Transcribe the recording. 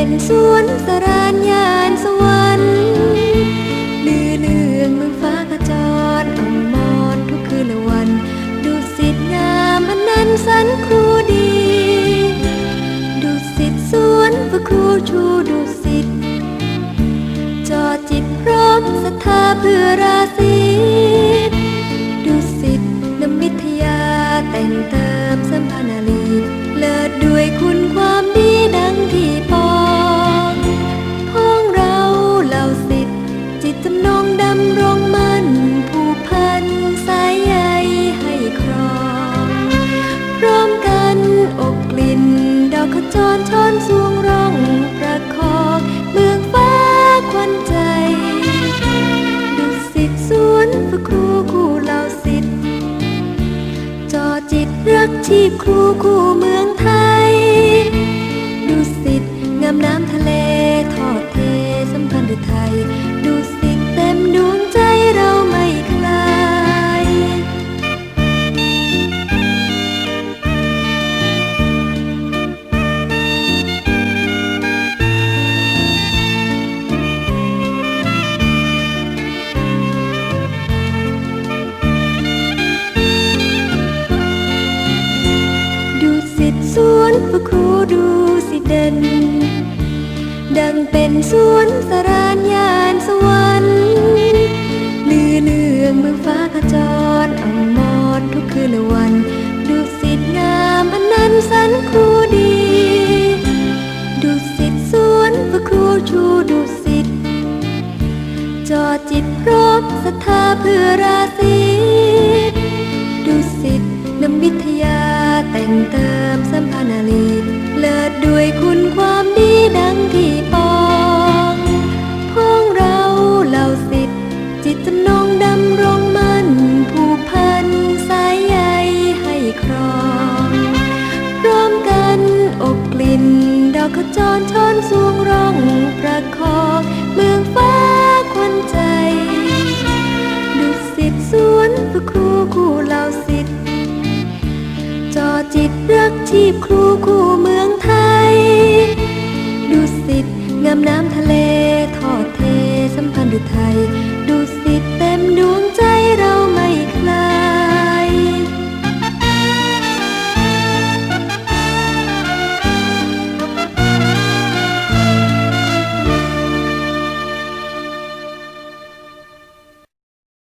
็นสวนสรานยานสวรรค์ลือเลืองเมืองฟ้าขจรอมรทุกคืนและวัน ดูสิทธงามอันนั้นสันครูดี ดูสิทธสวนพระครูชูดูสิทธจอจิตพร้อมศรัทธาเพื่อราศี ขจรชอนสวงร่องประคองเมืองฟ้าควันใจ ดุสิตสวนพระครูคู่เหล่าสิทธิ์จอจิตรักชีพครูคู่เมือง สวนสรานยานสวรรค์ลือเลืองเมืองฟ้าขจรอมรทุกคืนและวันดูสิทธิ์งามอันนั้นสันครูดีดูสิทธิ์สวนพระครูชูดูสิทธิ์จอจิตพร้อมศรัทธาเพื่อราศี ตรักชีพครูคู่